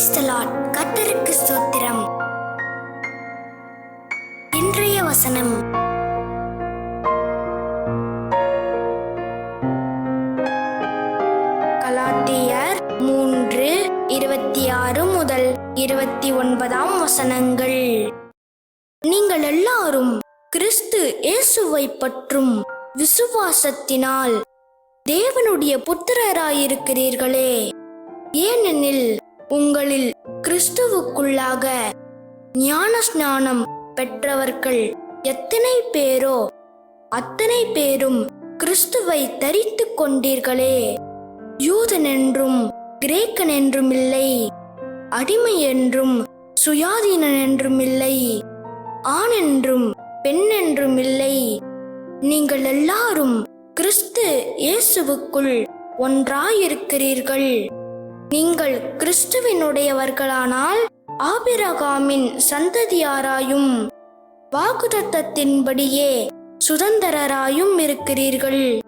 பிரைசலாட் கர்த்தருக்கு ஸ்தோத்திரம். இன்றைய வசனம். கலாத்தியர் மூன்று இருபத்தி ஆறு முதல் இருபத்தி ஒன்பதாம் வசனங்கள். நீங்கள் எல்லாரும் கிறிஸ்து இயேசுவை பற்றும் விசுவாசத்தினால் தேவனுடைய புத்திரராயிருக்கிறீர்களே. ஏனெனில் உங்களில் கிறிஸ்துவுக்குள்ளாக ஞான ஸ்நானம் பெற்றவர்கள் எத்தனை பேரோ அத்தனை பேரும் கிறிஸ்துவை தரித்து கொண்டீர்களே. யூதன் என்றும் கிரேக்கன் என்றும் இல்லை. அடிமை என்றும் சுயாதீனன் என்றும் இல்லை ஆண் என்றும் பெண் என்றும் இல்லை. நீங்கள் எல்லாரும் கிறிஸ்து இயேசுவுக்குள் ஒன்றாயிருக்கிறீர்கள். நீங்கள் கிறிஸ்துவினுடையவர்களானால் ஆபிரகாமின் சந்ததியாராயும் வாக்குதத்தத்தின்படியே சுதந்திரராயும் இருக்கிறீர்கள்.